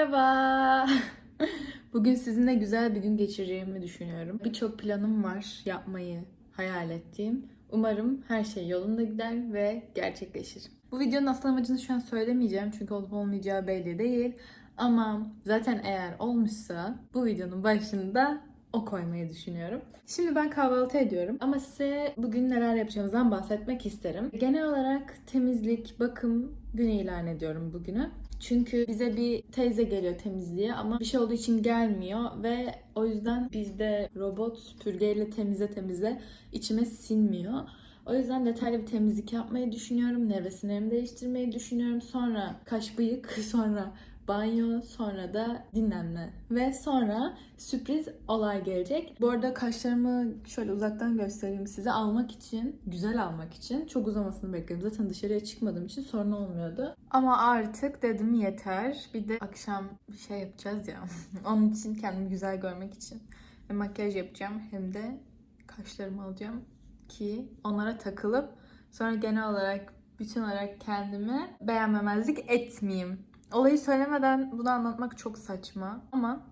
Merhaba. Bugün sizinle güzel bir gün geçireceğimi düşünüyorum. Birçok planım var yapmayı hayal ettiğim. Umarım her şey yolunda gider ve gerçekleşir. Bu videonun asıl amacını şu an söylemeyeceğim çünkü olup olmayacağı belli değil. Ama zaten eğer olmuşsa bu videonun başında o koymayı düşünüyorum. Şimdi ben kahvaltı ediyorum ama size bugün neler yapacağımızdan bahsetmek isterim. Genel olarak temizlik, bakım günü ilan ediyorum bugünü. Çünkü bize bir teyze geliyor temizliğe ama bir şey olduğu için gelmiyor ve o yüzden bizde robot süpürgeyle temizle temizle içime sinmiyor. O yüzden detaylı bir temizlik yapmayı düşünüyorum. Nevresimlerimi değiştirmeyi düşünüyorum. Sonra kaş bıyık, sonra banyo, sonra da dinlenme. Ve sonra sürpriz olay gelecek. Bu arada kaşlarımı şöyle uzaktan göstereyim size almak için, güzel almak için çok uzamasını bekliyorum. Zaten dışarıya çıkmadığım için sorun olmuyordu. Ama artık dedim yeter. Bir de akşam bir şey yapacağız ya. Onun için kendimi güzel görmek için. Hem makyaj yapacağım hem de kaşlarımı alacağım ki onlara takılıp sonra genel olarak bütün olarak kendimi beğenmemezlik etmeyeyim. Olayı söylemeden bunu anlatmak çok saçma ama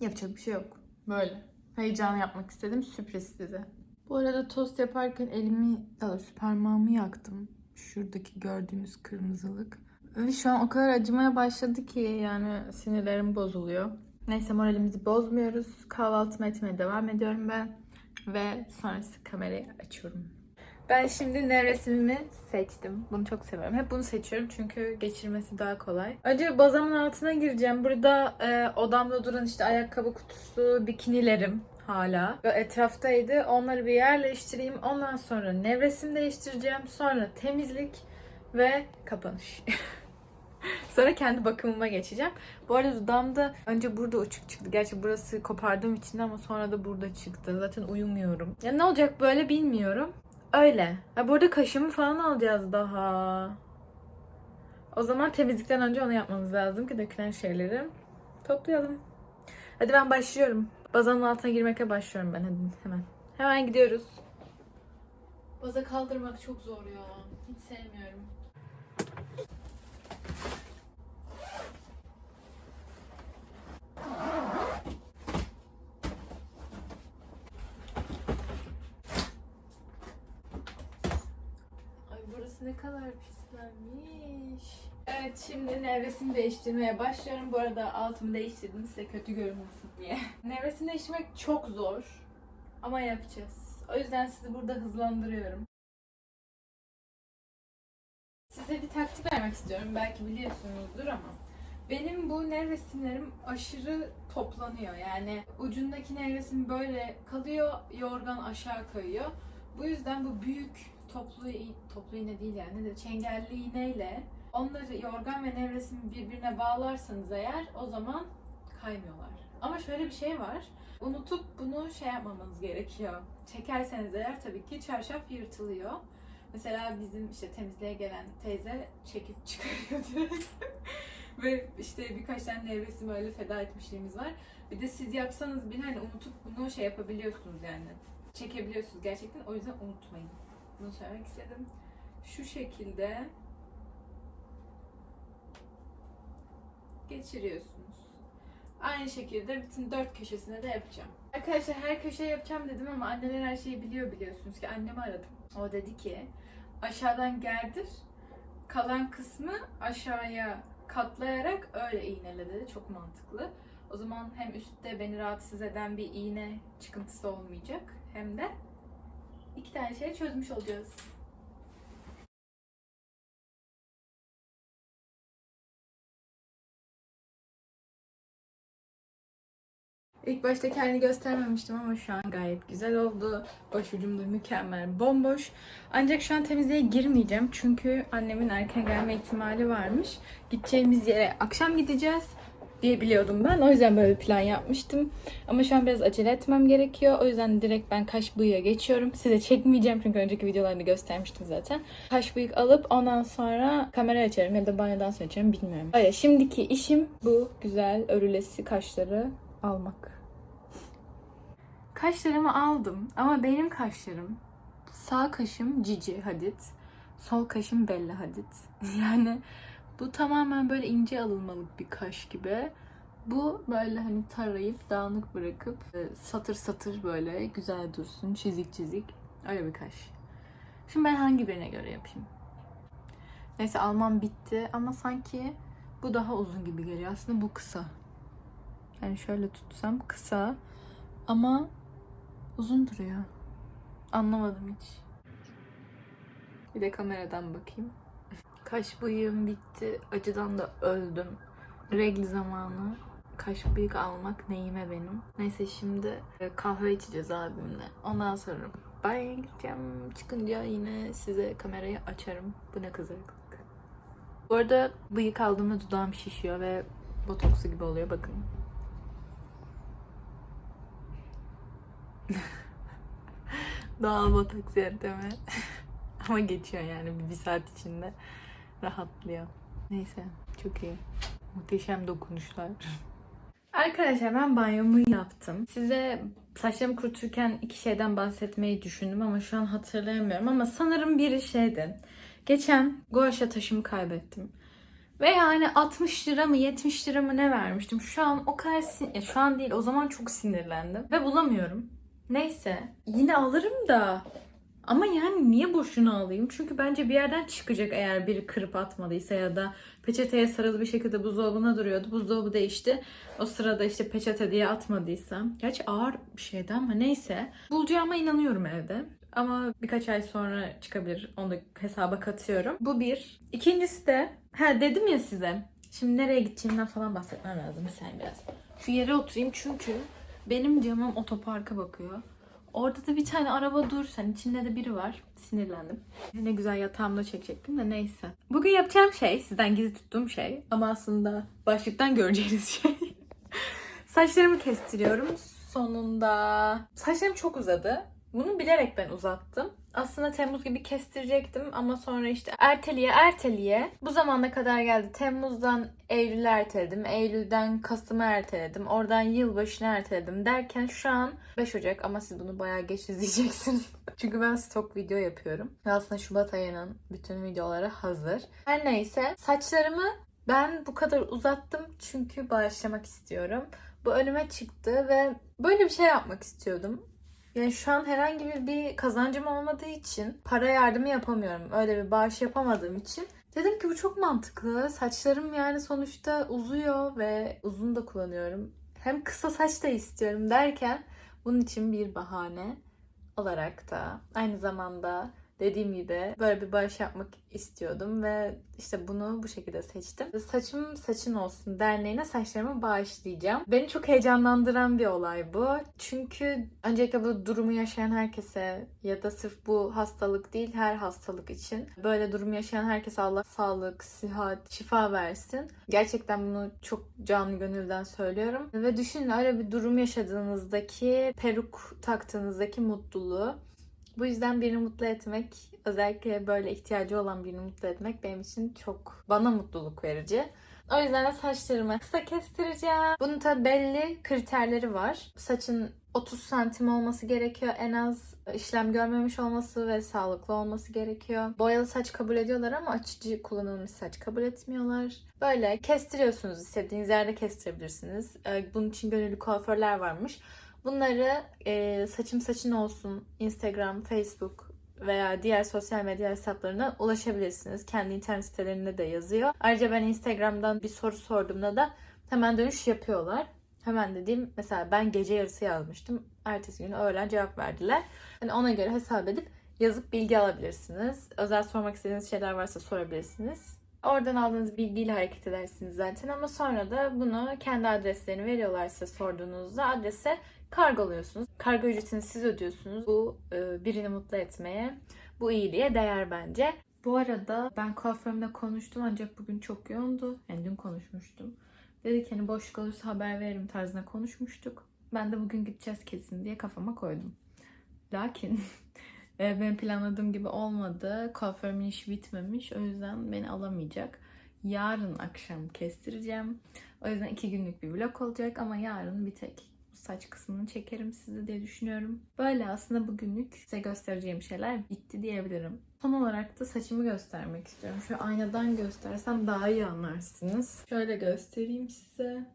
yapacak bir şey yok. Böyle. Heyecan yapmak istedim. Sürpriz size. Bu arada tost yaparken elimi, daha doğrusu parmağımı yaktım. Şuradaki gördüğünüz kırmızılık. Ve şu an o kadar acımaya başladı ki yani sinirlerim bozuluyor. Neyse moralimizi bozmuyoruz. Kahvaltımı etmeye devam ediyorum ben. Ve sonrası kamerayı açıyorum. Ben şimdi nevresimimi seçtim. Bunu çok seviyorum. Hep bunu seçiyorum çünkü geçirmesi daha kolay. Önce bazamın altına gireceğim. Burada e, odamda duran işte ayakkabı kutusu, bikinilerim hala. Ve etraftaydı. Onları bir yerleştireyim. Ondan sonra nevresim değiştireceğim. Sonra temizlik ve kapanış. Sonra kendi bakımıma geçeceğim. Bu arada dudağımda önce burada uçuk çıktı. Gerçi burası kopardığım için ama sonra da burada çıktı. Zaten uyumuyorum. Ya ne olacak böyle bilmiyorum. Öyle. Ha, burada kaşımı falan alacağız daha. O zaman temizlikten önce onu yapmamız lazım ki dökülen şeyleri toplayalım. Hadi ben başlıyorum. Bazanın altına girmekle başlıyorum ben hadi hemen. Hemen gidiyoruz. Baza kaldırmak çok zor ya. Hiç sevmiyorum. Ay burası ne kadar pislenmiş. Evet şimdi nevresim değiştirmeye başlıyorum. Bu arada altımı değiştirdim size kötü görünmesin diye. Nevresim değiştirmek çok zor. Ama yapacağız. O yüzden sizi burada hızlandırıyorum. Size bir taktik vermek istiyorum. Belki biliyorsunuzdur ama. Benim bu nevresimlerim aşırı toplanıyor. Yani ucundaki nevresim böyle kalıyor, yorgan aşağı kayıyor. Bu yüzden bu büyük toplu toplu iğne değil yani de çengelli iğneyle onları yorgan ve nevresim birbirine bağlarsanız eğer o zaman kaymıyorlar. Ama şöyle bir şey var. Unutup bunu şey yapmamanız gerekiyor. Çekerseniz eğer tabii ki çarşaf yırtılıyor. Mesela bizim işte temizliğe gelen teyze çekip çıkarıyor direkt. Ve işte birkaç tane nevresim öyle feda etmişliğimiz var. Bir de siz yapsanız bile hani unutup bunu şey yapabiliyorsunuz yani. Çekebiliyorsunuz gerçekten. O yüzden unutmayın. Bunu söylemek istedim. Şu şekilde geçiriyorsunuz. Aynı şekilde bütün dört köşesine de yapacağım. Arkadaşlar her köşeye yapacağım dedim ama anneler her şeyi biliyor biliyorsunuz ki annemi aradım. O dedi ki aşağıdan gerdir kalan kısmı aşağıya katlayarak öyle iğnele dedi. Çok mantıklı. O zaman hem üstte beni rahatsız eden bir iğne çıkıntısı olmayacak hem de iki tane şey çözmüş olacağız. İlk başta kendi göstermemiştim ama şu an gayet güzel oldu. Başucum da mükemmel, bomboş. Ancak şu an temizliğe girmeyeceğim çünkü annemin erken gelme ihtimali varmış. Gideceğimiz yere akşam gideceğiz diye biliyordum ben. O yüzden böyle bir plan yapmıştım. Ama şu an biraz acele etmem gerekiyor. O yüzden direkt ben kaş bıyığa geçiyorum. Size çekmeyeceğim çünkü önceki videolarını göstermiştim zaten. Kaş bıyık alıp ondan sonra kamera açarım ya da banyodan sonra açarım bilmiyorum. Öyle şimdiki işim bu güzel örülesi kaşları almak. Kaşlarımı aldım ama benim kaşlarım sağ kaşım Cici Hadid, sol kaşım Bella Hadid. Yani Bu tamamen böyle ince alınmalık bir kaş gibi. Bu böyle hani tarayıp dağınık bırakıp e, satır satır böyle güzel dursun. Çizik çizik. Öyle bir kaş. Şimdi ben hangi birine göre yapayım? Neyse almam bitti ama sanki bu daha uzun gibi geliyor. Aslında bu kısa. Yani şöyle tutsam kısa ama uzun duruyor. Anlamadım hiç. Bir de kameradan bakayım. Kaş bıyığım bitti. Acıdan da öldüm. Regl zamanı. Kaş bıyık almak neyime benim. Neyse şimdi e, kahve içeceğiz abimle. Ondan sonra banyoya gideceğim. Çıkınca yine size kamerayı açarım. Bu ne kızarıklık. Bu arada bıyık aldığımda dudağım şişiyor ve botoksu gibi oluyor bakın. Doğal botoks yöntemi. Ama geçiyor yani bir, bir saat içinde rahatlıyor. Neyse çok iyi. Muhteşem dokunuşlar. Arkadaşlar ben banyomu yaptım. Size saçlarımı kuruturken iki şeyden bahsetmeyi düşündüm ama şu an hatırlayamıyorum. Ama sanırım biri şeydi. Geçen Goşa taşımı kaybettim. Ve yani 60 lira mı 70 lira mı ne vermiştim. Şu an o kadar sin- ya şu an değil o zaman çok sinirlendim. Ve bulamıyorum. Neyse yine alırım da ama yani niye boşuna alayım? Çünkü bence bir yerden çıkacak eğer biri kırıp atmadıysa ya da peçeteye sarılı bir şekilde buzdolabına duruyordu. Buzdolabı değişti. O sırada işte peçete diye atmadıysa. Gerçi ağır bir şeydi ama neyse. Bulacağıma inanıyorum evde. Ama birkaç ay sonra çıkabilir. Onu da hesaba katıyorum. Bu bir. İkincisi de ha dedim ya size. Şimdi nereye gideceğimden falan bahsetmem lazım. Mesela biraz. Şu yere oturayım çünkü benim camım otoparka bakıyor. Orada da bir tane araba dursan içinde de biri var. Sinirlendim. Ne güzel yatağımda çekecektim de neyse. Bugün yapacağım şey sizden gizli tuttuğum şey ama aslında başlıktan göreceğiniz şey. Saçlarımı kestiriyorum. Sonunda saçlarım çok uzadı. Bunu bilerek ben uzattım. Aslında Temmuz gibi kestirecektim ama sonra işte erteliye erteliye bu zamana kadar geldi. Temmuz'dan Eylül'e erteledim. Eylül'den Kasım'a erteledim. Oradan yılbaşına erteledim derken şu an 5 Ocak ama siz bunu bayağı geç izleyeceksiniz. Çünkü ben stok video yapıyorum. Ve aslında Şubat ayının bütün videoları hazır. Her neyse saçlarımı ben bu kadar uzattım çünkü bağışlamak istiyorum. Bu önüme çıktı ve böyle bir şey yapmak istiyordum. Yani şu an herhangi bir, bir kazancım olmadığı için para yardımı yapamıyorum. Öyle bir bağış yapamadığım için. Dedim ki bu çok mantıklı. Saçlarım yani sonuçta uzuyor ve uzun da kullanıyorum. Hem kısa saç da istiyorum derken bunun için bir bahane olarak da aynı zamanda dediğim gibi böyle bir bağış yapmak istiyordum ve işte bunu bu şekilde seçtim. Saçım Saçın Olsun Derneği'ne saçlarımı bağışlayacağım. Beni çok heyecanlandıran bir olay bu. Çünkü öncelikle bu durumu yaşayan herkese ya da sırf bu hastalık değil her hastalık için böyle durumu yaşayan herkese Allah sağlık, sıhhat, şifa versin. Gerçekten bunu çok canlı gönülden söylüyorum. Ve düşünün öyle bir durum yaşadığınızdaki peruk taktığınızdaki mutluluğu bu yüzden birini mutlu etmek, özellikle böyle ihtiyacı olan birini mutlu etmek benim için çok bana mutluluk verici. O yüzden de saçlarımı kısa kestireceğim. Bunun tabi belli kriterleri var. Saçın 30 santim olması gerekiyor. En az işlem görmemiş olması ve sağlıklı olması gerekiyor. Boyalı saç kabul ediyorlar ama açıcı kullanılmış saç kabul etmiyorlar. Böyle kestiriyorsunuz. istediğiniz yerde kestirebilirsiniz. Ee, Bunun için gönüllü kuaförler varmış. Bunları e, saçım saçın olsun Instagram, Facebook veya diğer sosyal medya hesaplarına ulaşabilirsiniz. Kendi internet sitelerinde de yazıyor. Ayrıca ben Instagram'dan bir soru sorduğumda da hemen dönüş yapıyorlar. Hemen dediğim mesela ben gece yarısı yazmıştım. Ertesi gün öğlen cevap verdiler. Hani ona göre hesap edip yazıp bilgi alabilirsiniz. Özel sormak istediğiniz şeyler varsa sorabilirsiniz. Oradan aldığınız bilgiyle hareket edersiniz zaten ama sonra da bunu kendi adreslerini veriyorlar size sorduğunuzda adrese kargoluyorsunuz. Kargo ücretini siz ödüyorsunuz. Bu e, birini mutlu etmeye, bu iyiliğe değer bence. Bu arada ben kuaförümle konuştum ancak bugün çok yoğundu. Yani dün konuşmuştum. Dedi ki hani boşluk olursa haber veririm tarzında konuşmuştuk. Ben de bugün gideceğiz kesin diye kafama koydum. Lakin e, benim planladığım gibi olmadı. Kuaförümün işi bitmemiş. O yüzden beni alamayacak. Yarın akşam kestireceğim. O yüzden iki günlük bir vlog olacak ama yarın bir tek saç kısmını çekerim size diye düşünüyorum. Böyle aslında bugünlük size göstereceğim şeyler bitti diyebilirim. Son olarak da saçımı göstermek istiyorum. Şu aynadan göstersem daha iyi anlarsınız. Şöyle göstereyim size.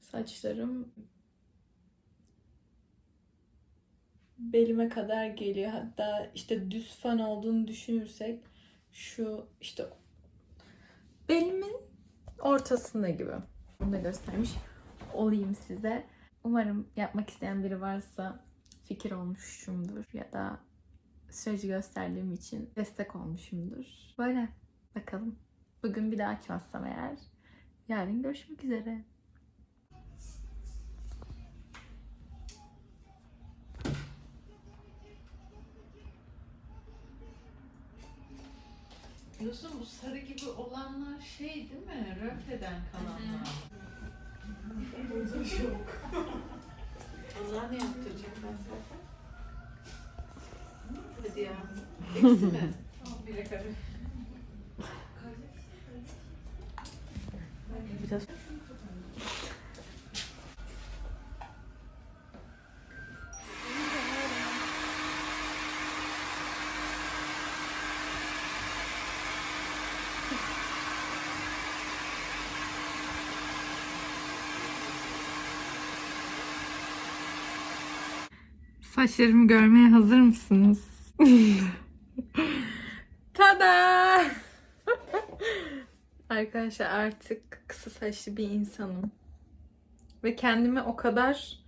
Saçlarım belime kadar geliyor. Hatta işte düz fan olduğunu düşünürsek şu işte belimin ortasında gibi. Bunu da göstermiş olayım size. Umarım yapmak isteyen biri varsa fikir olmuşumdur ya da süreci gösterdiğim için destek olmuşumdur. Böyle bakalım. Bugün bir daha açmazsam eğer yarın görüşmek üzere. Diyorsun bu sarı gibi olanlar şey değil mi? Röfleden kalanlar. Yok. Onlar ne yaptıracak ben zaten? Hadi ya. Hepsi mi? Bire karı. Biraz Saçlarımı görmeye hazır mısınız? Tada! Arkadaşlar artık kısa saçlı bir insanım. Ve kendimi o kadar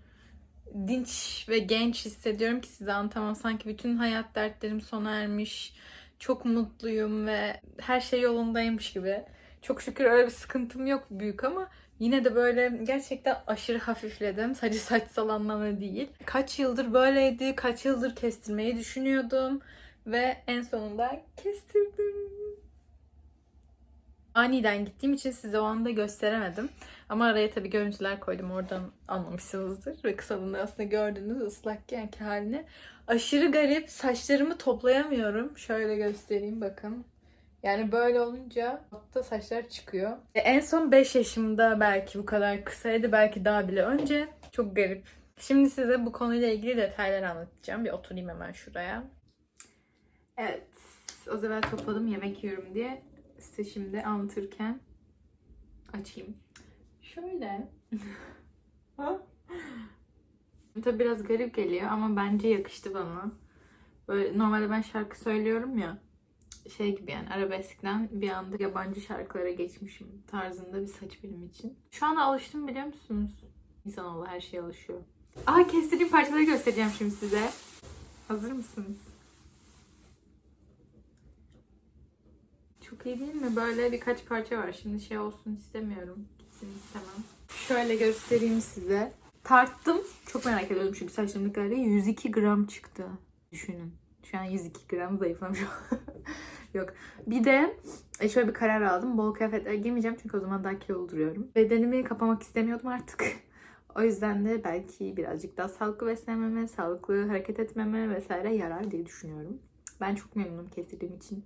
dinç ve genç hissediyorum ki size anlatamam. Sanki bütün hayat dertlerim sona ermiş. Çok mutluyum ve her şey yolundaymış gibi. Çok şükür öyle bir sıkıntım yok büyük ama yine de böyle gerçekten aşırı hafifledim. Sadece saçsal anlamda değil. Kaç yıldır böyleydi, kaç yıldır kestirmeyi düşünüyordum ve en sonunda kestirdim. Aniden gittiğim için size o anda gösteremedim. Ama araya tabii görüntüler koydum. Oradan anlamışsınızdır. Ve kısalığında aslında gördüğünüz ıslakken ki halini. Aşırı garip. Saçlarımı toplayamıyorum. Şöyle göstereyim bakın. Yani böyle olunca altta saçlar çıkıyor. E, en son 5 yaşımda belki bu kadar kısaydı. Belki daha bile önce. Çok garip. Şimdi size bu konuyla ilgili detaylar anlatacağım. Bir oturayım hemen şuraya. Evet. Az evvel topladım yemek yiyorum diye. Size şimdi anlatırken açayım. Şöyle. Tabii biraz garip geliyor ama bence yakıştı bana. Böyle normalde ben şarkı söylüyorum ya. Şey gibi yani arabeskten bir anda yabancı şarkılara geçmişim tarzında bir saç benim için. Şu anda alıştım biliyor musunuz? İnsanoğlu her şeye alışıyor. Aa kestirdiğim parçaları göstereceğim şimdi size. Hazır mısınız? Çok iyi değil mi? Böyle birkaç parça var. Şimdi şey olsun istemiyorum. Gitsin istemem. Şöyle göstereyim size. Tarttım. Çok merak ediyordum çünkü saçlarım ne kadar değil. 102 gram çıktı. Düşünün. Şu an 102 gram zayıflamış. Yok. Bir de e, şöyle bir karar aldım. Bol kıyafetler giymeyeceğim çünkü o zaman daha kilolu duruyorum. Bedenimi kapamak istemiyordum artık. O yüzden de belki birazcık daha sağlıklı beslenmeme, sağlıklı hareket etmeme vesaire yarar diye düşünüyorum. Ben çok memnunum kestirdiğim için.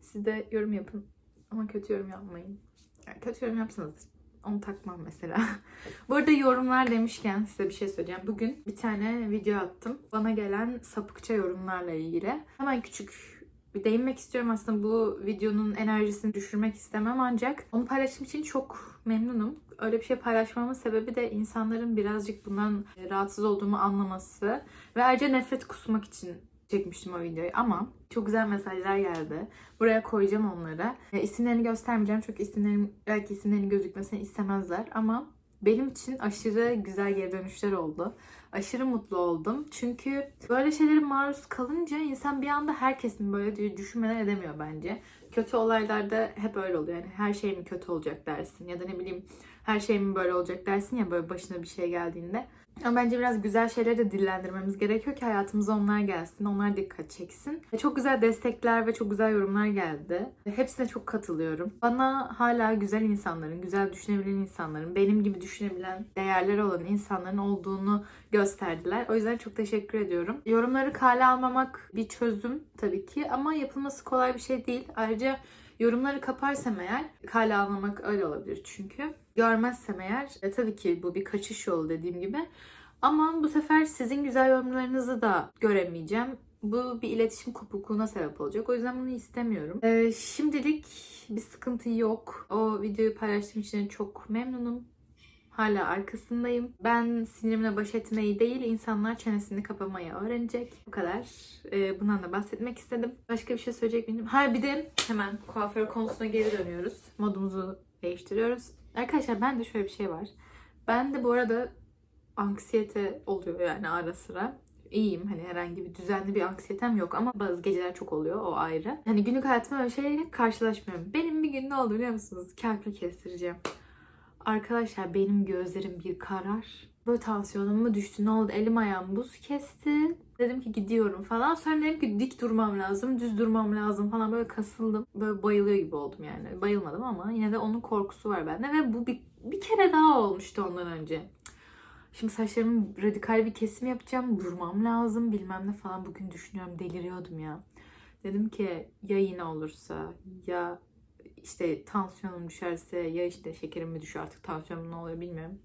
Siz de yorum yapın. Ama kötü yorum yapmayın. Yani kötü yorum yapsanız onu takmam mesela. Bu arada yorumlar demişken size bir şey söyleyeceğim. Bugün bir tane video attım. Bana gelen sapıkça yorumlarla ilgili. Hemen küçük bir değinmek istiyorum. Aslında bu videonun enerjisini düşürmek istemem ancak onu paylaştığım için çok memnunum. Öyle bir şey paylaşmamın sebebi de insanların birazcık bundan rahatsız olduğumu anlaması ve ayrıca nefret kusmak için çekmiştim o videoyu ama çok güzel mesajlar geldi. Buraya koyacağım onları. E, isimlerini göstermeyeceğim çünkü isimlerim belki isimlerinin gözükmesini istemezler ama benim için aşırı güzel geri dönüşler oldu. Aşırı mutlu oldum. Çünkü böyle şeylere maruz kalınca insan bir anda herkesin böyle düşünmeden edemiyor bence. Kötü olaylarda hep öyle oluyor. Yani her şey mi kötü olacak dersin ya da ne bileyim her şey mi böyle olacak dersin ya böyle başına bir şey geldiğinde. Ama bence biraz güzel şeyleri de dillendirmemiz gerekiyor ki hayatımıza onlar gelsin, onlar dikkat çeksin. Ve Çok güzel destekler ve çok güzel yorumlar geldi. Hepsine çok katılıyorum. Bana hala güzel insanların, güzel düşünebilen insanların, benim gibi düşünebilen, değerleri olan insanların olduğunu gösterdiler. O yüzden çok teşekkür ediyorum. Yorumları kale almamak bir çözüm tabii ki ama yapılması kolay bir şey değil. Ayrıca yorumları kaparsam eğer kale almamak öyle olabilir çünkü. Görmezsem eğer e, tabii ki bu bir kaçış yolu dediğim gibi. Ama bu sefer sizin güzel yorumlarınızı da göremeyeceğim. Bu bir iletişim kopukluğuna sebep olacak. O yüzden bunu istemiyorum. Ee, şimdilik bir sıkıntı yok. O videoyu paylaştığım için çok memnunum. Hala arkasındayım. Ben sinirimle baş etmeyi değil, insanlar çenesini kapamayı öğrenecek. Bu kadar. Ee, bundan da bahsetmek istedim. Başka bir şey söyleyecek miyim? Ha bir de hemen kuaför konusuna geri dönüyoruz. Modumuzu değiştiriyoruz. Arkadaşlar bende şöyle bir şey var. Ben de bu arada anksiyete oluyor yani ara sıra. İyiyim hani herhangi bir düzenli bir anksiyetem yok ama bazı geceler çok oluyor o ayrı. Hani günlük hayatımda öyle şeylerle karşılaşmıyorum. Benim bir gün ne oldu biliyor musunuz? Kalpli kestireceğim. Arkadaşlar benim gözlerim bir karar. Böyle tansiyonum mu düştü ne oldu elim ayağım buz kesti. Dedim ki gidiyorum falan. Sonra dedim ki dik durmam lazım, düz durmam lazım falan böyle kasıldım. Böyle bayılıyor gibi oldum yani. Bayılmadım ama yine de onun korkusu var bende ve bu bir, bir kere daha olmuştu ondan önce. Şimdi saçlarımın radikal bir kesim yapacağım. Durmam lazım bilmem ne falan. Bugün düşünüyorum deliriyordum ya. Dedim ki ya yine olursa ya işte tansiyonum düşerse ya işte şekerim mi düşüyor artık tansiyonum ne oluyor bilmiyorum.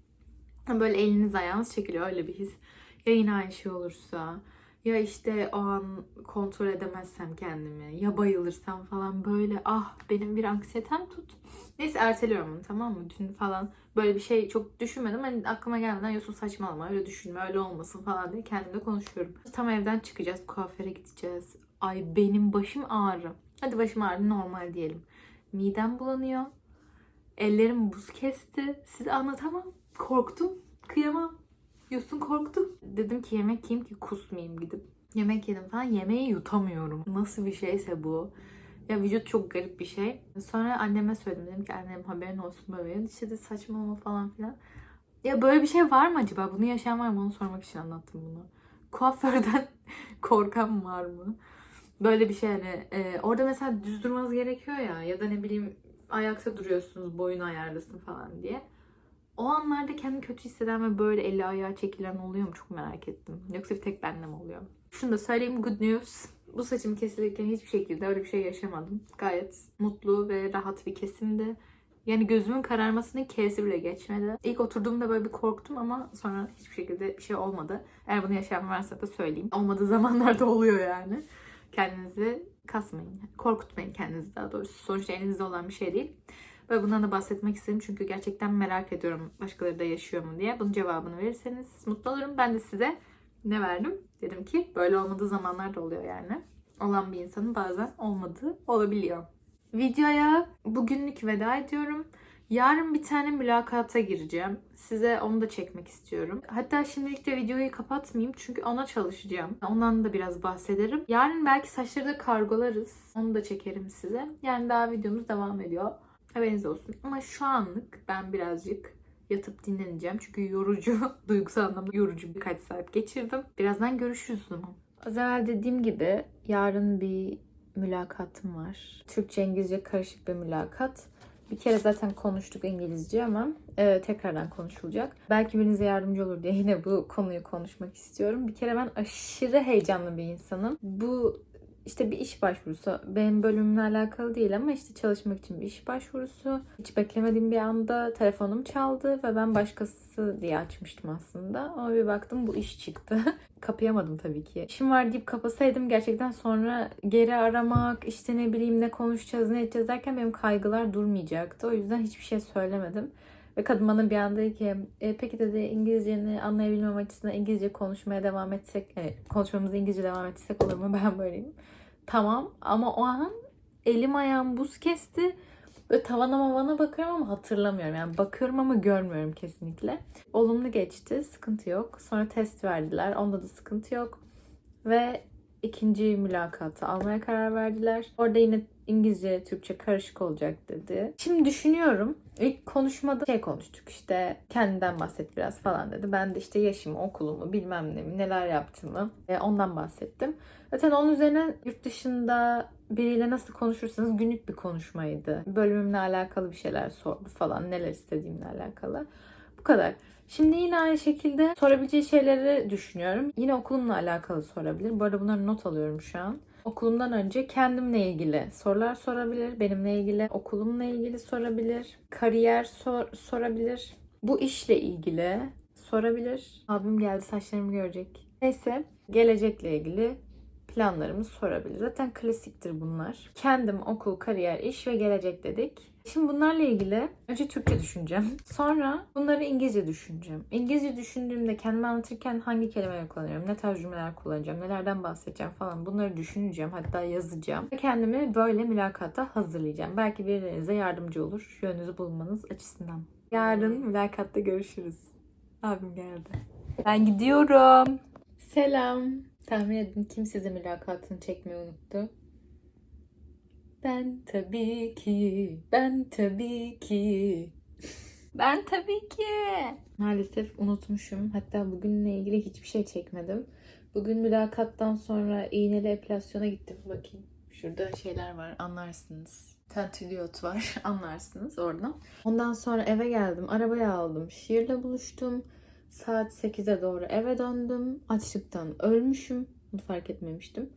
Böyle eliniz ayağınız çekiliyor öyle bir his. Ya yine aynı şey olursa ya işte o an kontrol edemezsem kendimi ya bayılırsam falan böyle ah benim bir anksiyetem tut. Neyse erteliyorum onu tamam mı? Dün falan böyle bir şey çok düşünmedim. Hani aklıma gelmeden Yosun saçmalama öyle düşünme öyle olmasın falan diye kendimle konuşuyorum. Tam evden çıkacağız kuaföre gideceğiz. Ay benim başım ağrı. Hadi başım ağrı normal diyelim. Midem bulanıyor. Ellerim buz kesti. Size anlatamam. Korktum. Kıyamam. Yosun korktu. Dedim ki yemek yiyeyim ki kusmayayım gidip. Yemek yedim falan. Yemeği yutamıyorum. Nasıl bir şeyse bu. Ya vücut çok garip bir şey. Sonra anneme söyledim. Dedim ki annem haberin olsun böyle. İşte de saçmalama falan filan. Ya böyle bir şey var mı acaba? Bunu yaşayan var mı? Onu sormak için anlattım bunu. Kuaförden korkan var mı? Böyle bir şey hani e, orada mesela düz durmanız gerekiyor ya ya da ne bileyim ayakta duruyorsunuz boyun ayarlasın falan diye. O anlarda kendimi kötü hisseden ve böyle eli ayağı çekilen oluyor mu çok merak ettim. Yoksa bir tek bende mi oluyor? Şunu da söyleyeyim good news. Bu saçımı kesilirken hiçbir şekilde öyle bir şey yaşamadım. Gayet mutlu ve rahat bir kesimdi. Yani gözümün kararmasının kesi bile geçmedi. İlk oturduğumda böyle bir korktum ama sonra hiçbir şekilde bir şey olmadı. Eğer bunu yaşayan varsa da söyleyeyim. Olmadığı zamanlarda oluyor yani. Kendinizi kasmayın. Korkutmayın kendinizi daha doğrusu. Sonuçta elinizde olan bir şey değil. Böyle bundan da bahsetmek istedim çünkü gerçekten merak ediyorum başkaları da yaşıyor mu diye. Bunun cevabını verirseniz mutlu olurum. Ben de size ne verdim? Dedim ki böyle olmadığı zamanlar da oluyor yani. Olan bir insanın bazen olmadığı olabiliyor. Videoya bugünlük veda ediyorum. Yarın bir tane mülakata gireceğim. Size onu da çekmek istiyorum. Hatta şimdilik de videoyu kapatmayayım çünkü ona çalışacağım. Ondan da biraz bahsederim. Yarın belki saçları da kargolarız. Onu da çekerim size. Yani daha videomuz devam ediyor. Haberiniz olsun. Ama şu anlık ben birazcık yatıp dinleneceğim. Çünkü yorucu, duygusal anlamda yorucu birkaç saat geçirdim. Birazdan görüşürüz o zaman. Az evvel dediğim gibi yarın bir mülakatım var. Türkçe İngilizce karışık bir mülakat. Bir kere zaten konuştuk İngilizce ama e, tekrardan konuşulacak. Belki birinize yardımcı olur diye yine bu konuyu konuşmak istiyorum. Bir kere ben aşırı heyecanlı bir insanım. Bu işte bir iş başvurusu. Benim bölümümle alakalı değil ama işte çalışmak için bir iş başvurusu. Hiç beklemediğim bir anda telefonum çaldı ve ben başkası diye açmıştım aslında. Ama bir baktım bu iş çıktı. Kapayamadım tabii ki. İşim var deyip kapasaydım gerçekten sonra geri aramak, işte ne bileyim ne konuşacağız, ne edeceğiz derken benim kaygılar durmayacaktı. O yüzden hiçbir şey söylemedim. Ve kadın bana bir anda dedi ki e, peki dedi İngilizceni anlayabilmem açısından İngilizce konuşmaya devam etsek, yani konuşmamızı İngilizce devam etsek olur mu? Ben böyleyim. Tamam ama o an elim ayağım buz kesti. Böyle tavana mavana bakıyorum ama hatırlamıyorum. Yani bakıyorum ama görmüyorum kesinlikle. Olumlu geçti. Sıkıntı yok. Sonra test verdiler. Onda da sıkıntı yok. Ve ikinci mülakatı almaya karar verdiler. Orada yine İngilizce, Türkçe karışık olacak dedi. Şimdi düşünüyorum. İlk konuşmada şey konuştuk işte kendinden bahset biraz falan dedi. Ben de işte yaşımı, okulumu, bilmem ne mi, neler yaptığımı e, ondan bahsettim. Zaten onun üzerine yurt dışında biriyle nasıl konuşursanız günlük bir konuşmaydı. Bölümümle alakalı bir şeyler sordu falan. Neler istediğimle alakalı. Bu kadar. Şimdi yine aynı şekilde sorabileceği şeyleri düşünüyorum. Yine okulumla alakalı sorabilir. Bu arada bunları not alıyorum şu an. Okulumdan önce kendimle ilgili sorular sorabilir. Benimle ilgili, okulumla ilgili sorabilir. Kariyer sor- sorabilir. Bu işle ilgili sorabilir. Abim geldi saçlarımı görecek. Neyse gelecekle ilgili planlarımı sorabilir. Zaten klasiktir bunlar. Kendim, okul, kariyer, iş ve gelecek dedik. Şimdi bunlarla ilgili önce Türkçe düşüneceğim. Sonra bunları İngilizce düşüneceğim. İngilizce düşündüğümde kendime anlatırken hangi kelimeleri kullanıyorum, ne tarz cümleler kullanacağım, nelerden bahsedeceğim falan bunları düşüneceğim. Hatta yazacağım. Ve kendimi böyle mülakata hazırlayacağım. Belki birilerinize yardımcı olur. Yönünüzü bulmanız açısından. Yarın mülakatta görüşürüz. Abim geldi. Ben gidiyorum. Selam. Tahmin edin kim size mülakatını çekmeyi unuttu? Ben tabii ki, ben tabii ki. Ben tabii ki. Maalesef unutmuşum. Hatta bugünle ilgili hiçbir şey çekmedim. Bugün mülakattan sonra iğneli epilasyona gittim. Bakayım. Şurada şeyler var anlarsınız. Tentiliyot var anlarsınız oradan. Ondan sonra eve geldim. Arabayı aldım. Şiirle buluştum. Saat 8'e doğru eve döndüm. Açlıktan ölmüşüm. Bunu fark etmemiştim.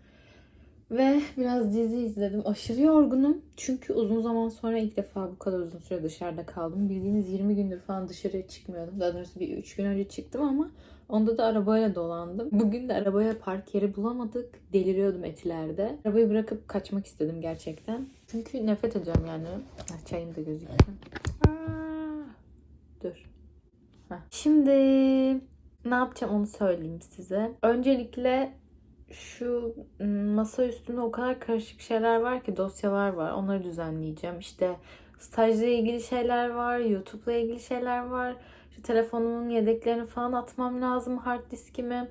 Ve biraz dizi izledim. Aşırı yorgunum. Çünkü uzun zaman sonra ilk defa bu kadar uzun süre dışarıda kaldım. Bildiğiniz 20 gündür falan dışarıya çıkmıyordum. Daha doğrusu bir 3 gün önce çıktım ama onda da arabayla dolandım. Bugün de arabaya park yeri bulamadık. Deliriyordum etilerde. Arabayı bırakıp kaçmak istedim gerçekten. Çünkü nefret ediyorum yani. Ah, Çayım da gözüküyor. Dur. Heh. Şimdi ne yapacağım onu söyleyeyim size. Öncelikle şu masa üstünde o kadar karışık şeyler var ki dosyalar var. Onları düzenleyeceğim. İşte stajla ilgili şeyler var, YouTube'la ilgili şeyler var. İşte telefonumun yedeklerini falan atmam lazım hard diskime.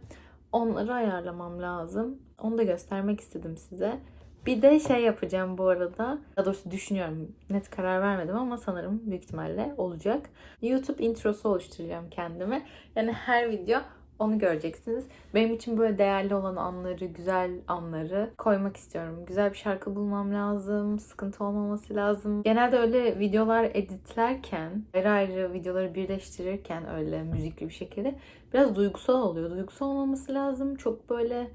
Onları ayarlamam lazım. Onu da göstermek istedim size. Bir de şey yapacağım bu arada. Daha doğrusu düşünüyorum. Net karar vermedim ama sanırım büyük ihtimalle olacak. YouTube introsu oluşturacağım kendime. Yani her video onu göreceksiniz. Benim için böyle değerli olan anları, güzel anları koymak istiyorum. Güzel bir şarkı bulmam lazım. Sıkıntı olmaması lazım. Genelde öyle videolar editlerken, ayrı ayrı videoları birleştirirken öyle müzikli bir şekilde biraz duygusal oluyor. Duygusal olmaması lazım. Çok böyle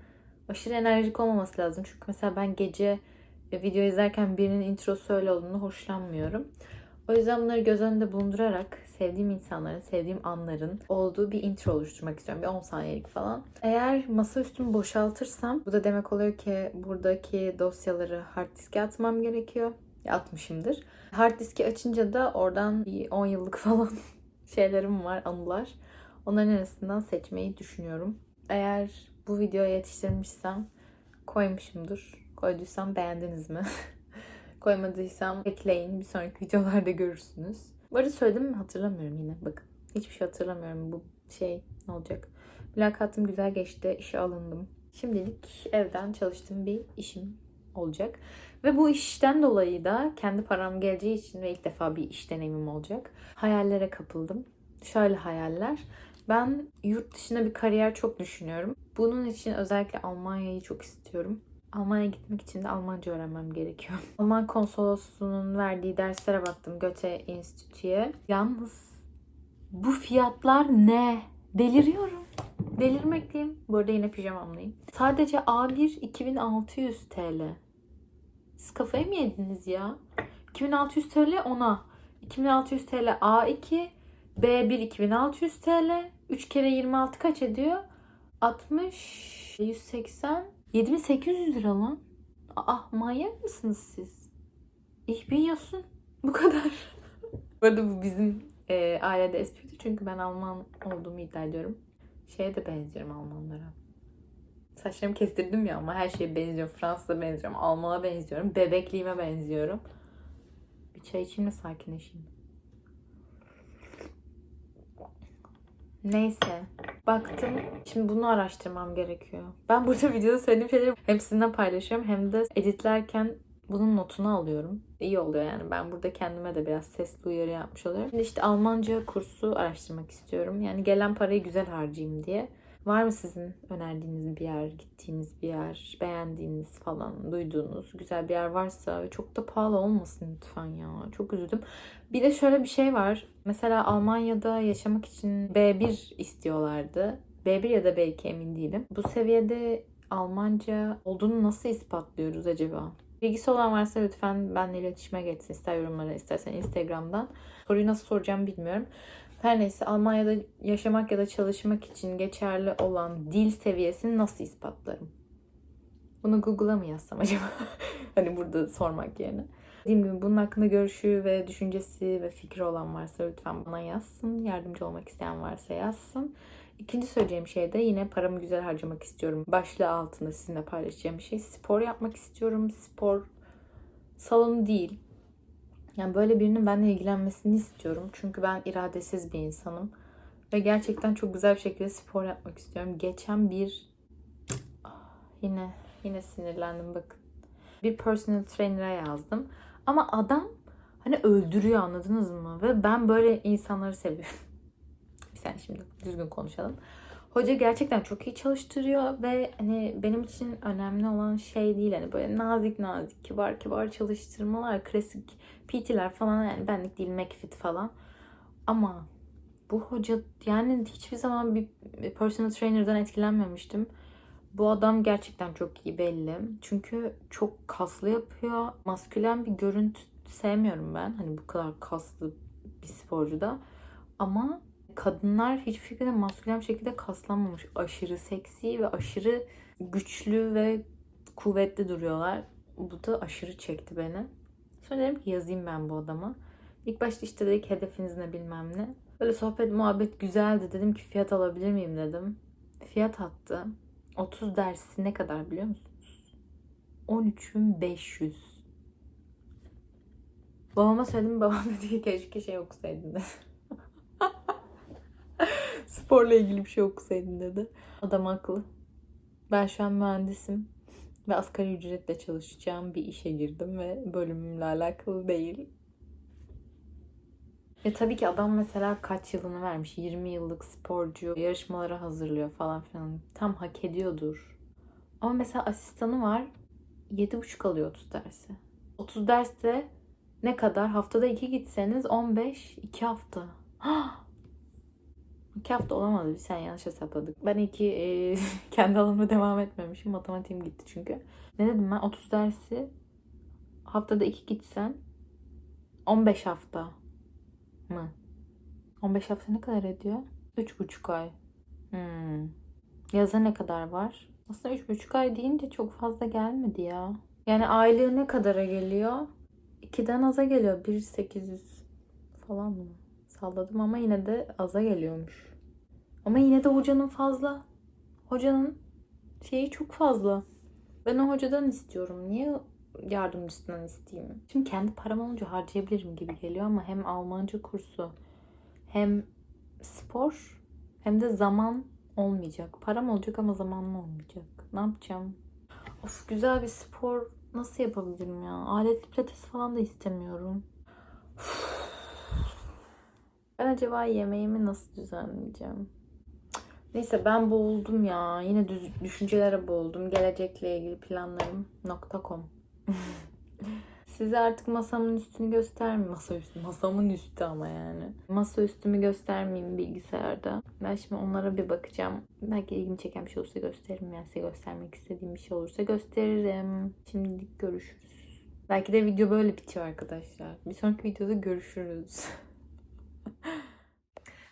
aşırı enerjik olmaması lazım. Çünkü mesela ben gece video izlerken birinin introsu öyle olduğunu hoşlanmıyorum. O yüzden bunları göz önünde bulundurarak sevdiğim insanların, sevdiğim anların olduğu bir intro oluşturmak istiyorum. Bir 10 saniyelik falan. Eğer masa üstümü boşaltırsam bu da demek oluyor ki buradaki dosyaları hard diske atmam gerekiyor. Atmışımdır. Hard diski açınca da oradan bir 10 yıllık falan şeylerim var, anılar. Onların arasından seçmeyi düşünüyorum. Eğer bu videoya yetiştirmişsem koymuşumdur. Koyduysam beğendiniz mi? Koymadıysam ekleyin. Bir sonraki videolarda görürsünüz. Bu arada söyledim mi hatırlamıyorum yine. Bakın hiçbir şey hatırlamıyorum. Bu şey ne olacak? Mülakatım güzel geçti. İşe alındım. Şimdilik evden çalıştığım bir işim olacak. Ve bu işten dolayı da kendi param geleceği için ve ilk defa bir iş deneyimim olacak. Hayallere kapıldım. Şöyle hayaller. Ben yurt dışında bir kariyer çok düşünüyorum. Bunun için özellikle Almanya'yı çok istiyorum. Almanya'ya gitmek için de Almanca öğrenmem gerekiyor. Alman konsolosluğunun verdiği derslere baktım Goethe Enstitü'ye. Yalnız bu fiyatlar ne? Deliriyorum. Delirmekteyim. Bu arada yine pijamamlayım. Sadece A1 2600 TL. Siz kafayı mı yediniz ya? 2600 TL ona. 2600 TL A2. B1 2600 TL. 3 kere 26 kaç ediyor? 60, 180, 7800 lira lan. Aa manyak mısınız siz? Bin Yasun. Bu kadar. Bu arada bu bizim e, ailede espriydi çünkü ben Alman olduğumu iddia ediyorum. Şeye de benziyorum Almanlara. Saçlarımı kestirdim ya ama her şeye benziyorum. Fransız'a benziyorum. Alman'a benziyorum. Bebekliğime benziyorum. Bir çay içeyim de sakinleşeyim. Neyse. Baktım. Şimdi bunu araştırmam gerekiyor. Ben burada videoda söylediğim şeyleri hem sizinle paylaşıyorum hem de editlerken bunun notunu alıyorum. İyi oluyor yani. Ben burada kendime de biraz sesli uyarı yapmış oluyorum. Şimdi işte Almanca kursu araştırmak istiyorum. Yani gelen parayı güzel harcayayım diye. Var mı sizin önerdiğiniz bir yer, gittiğiniz bir yer, beğendiğiniz falan, duyduğunuz güzel bir yer varsa çok da pahalı olmasın lütfen ya. Çok üzüldüm. Bir de şöyle bir şey var. Mesela Almanya'da yaşamak için B1 istiyorlardı. B1 ya da B2 emin değilim. Bu seviyede Almanca olduğunu nasıl ispatlıyoruz acaba? Bilgisi olan varsa lütfen benimle iletişime geçsin. İster yorumlara istersen Instagram'dan. Soruyu nasıl soracağım bilmiyorum. Her neyse Almanya'da yaşamak ya da çalışmak için geçerli olan dil seviyesini nasıl ispatlarım? Bunu Google'a mı yazsam acaba? hani burada sormak yerine. Dediğim gibi bunun hakkında görüşü ve düşüncesi ve fikri olan varsa lütfen bana yazsın. Yardımcı olmak isteyen varsa yazsın. İkinci söyleyeceğim şey de yine paramı güzel harcamak istiyorum. Başlığı altında sizinle paylaşacağım şey. Spor yapmak istiyorum. Spor salonu değil. Yani böyle birinin benimle ilgilenmesini istiyorum. Çünkü ben iradesiz bir insanım. Ve gerçekten çok güzel bir şekilde spor yapmak istiyorum. Geçen bir Ah, yine yine sinirlendim bakın. Bir personal trainer'a yazdım. Ama adam hani öldürüyor anladınız mı? Ve ben böyle insanları seviyorum. bir saniye şimdi düzgün konuşalım. Hoca gerçekten çok iyi çalıştırıyor ve hani benim için önemli olan şey değil hani böyle nazik nazik kibar kibar çalıştırmalar klasik PT'ler falan yani benlik değil McFit falan ama bu hoca yani hiçbir zaman bir personal trainer'dan etkilenmemiştim. Bu adam gerçekten çok iyi belli. Çünkü çok kaslı yapıyor. Maskülen bir görüntü sevmiyorum ben. Hani bu kadar kaslı bir sporcuda. Ama kadınlar hiçbir şekilde maskülen bir şekilde kaslanmamış. Aşırı seksi ve aşırı güçlü ve kuvvetli duruyorlar. Bu da aşırı çekti beni. Sonra dedim ki yazayım ben bu adama. İlk başta işte dedik hedefiniz ne bilmem ne. Böyle sohbet muhabbet güzeldi. Dedim ki fiyat alabilir miyim dedim. Fiyat attı. 30 dersi ne kadar biliyor musunuz? 13.500. Babama söyledim. Babam dedi ki keşke şey okusaydın dedi. Sporla ilgili bir şey okusaydın dedi. Adam haklı. Ben şu an mühendisim. Ve asgari ücretle çalışacağım bir işe girdim ve bölümümle alakalı değil. Ya tabii ki adam mesela kaç yılını vermiş. 20 yıllık sporcu, yarışmalara hazırlıyor falan filan. Tam hak ediyordur. Ama mesela asistanı var. 7,5 alıyor 30 dersi. 30 derste ne kadar? Haftada 2 gitseniz 15, 2 hafta. 2 hafta olamadı. Bir sen yanlış hesapladık. Ben iki e, kendi alanıma devam etmemişim. Matematiğim gitti çünkü. Ne dedim ben? 30 dersi haftada 2 gitsen 15 hafta mı? 15 hafta ne kadar ediyor? 3,5 ay. Hmm. Yaza ne kadar var? Aslında 3,5 ay deyince çok fazla gelmedi ya. Yani aylığı ne kadara geliyor? 2'den aza geliyor. 1,800 falan mı? Salladım ama yine de aza geliyormuş. Ama yine de hocanın fazla. Hocanın şeyi çok fazla. Ben o hocadan istiyorum. Niye yardımcısından isteyeyim? Şimdi kendi param olunca harcayabilirim gibi geliyor ama hem Almanca kursu hem spor hem de zaman olmayacak. Param olacak ama zamanım olmayacak. Ne yapacağım? Of güzel bir spor nasıl yapabilirim ya? Aletli pilates falan da istemiyorum. Ben acaba yemeğimi nasıl düzenleyeceğim? Neyse ben boğuldum ya. Yine düz, düşüncelere boğuldum. Gelecekle ilgili planlarım .com Size artık masamın üstünü göstermeyeyim. Masa üstü, masamın üstü ama yani. Masa üstümü göstermeyeyim bilgisayarda. Ben şimdi onlara bir bakacağım. Belki ilgimi çeken bir şey olursa gösteririm. Yani size göstermek istediğim bir şey olursa gösteririm. Şimdilik görüşürüz. Belki de video böyle bitiyor arkadaşlar. Bir sonraki videoda görüşürüz.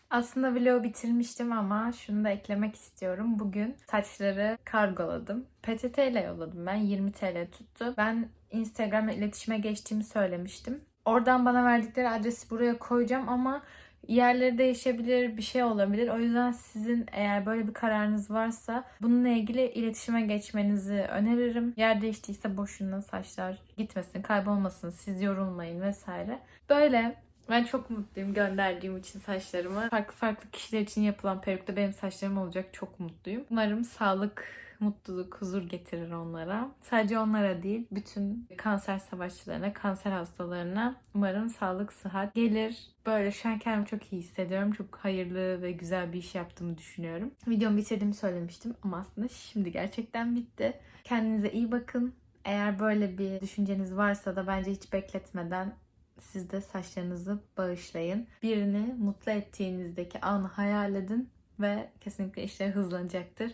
Aslında vlogu bitirmiştim ama şunu da eklemek istiyorum. Bugün saçları kargoladım. PTT ile yolladım ben. 20 TL tuttu. Ben Instagram'la iletişime geçtiğimi söylemiştim. Oradan bana verdikleri adresi buraya koyacağım ama yerleri değişebilir, bir şey olabilir. O yüzden sizin eğer böyle bir kararınız varsa bununla ilgili iletişime geçmenizi öneririm. Yer değiştiyse boşuna saçlar gitmesin, kaybolmasın, siz yorulmayın vesaire. Böyle ben çok mutluyum gönderdiğim için saçlarımı. Farklı farklı kişiler için yapılan perukta benim saçlarım olacak. Çok mutluyum. Umarım sağlık, mutluluk, huzur getirir onlara. Sadece onlara değil, bütün kanser savaşçılarına, kanser hastalarına umarım sağlık, sıhhat gelir. Böyle şu an kendimi çok iyi hissediyorum. Çok hayırlı ve güzel bir iş yaptığımı düşünüyorum. Videomu bitirdiğimi söylemiştim ama aslında şimdi gerçekten bitti. Kendinize iyi bakın. Eğer böyle bir düşünceniz varsa da bence hiç bekletmeden siz de saçlarınızı bağışlayın. Birini mutlu ettiğinizdeki anı hayal edin ve kesinlikle işler hızlanacaktır.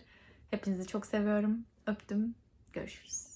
Hepinizi çok seviyorum. Öptüm. Görüşürüz.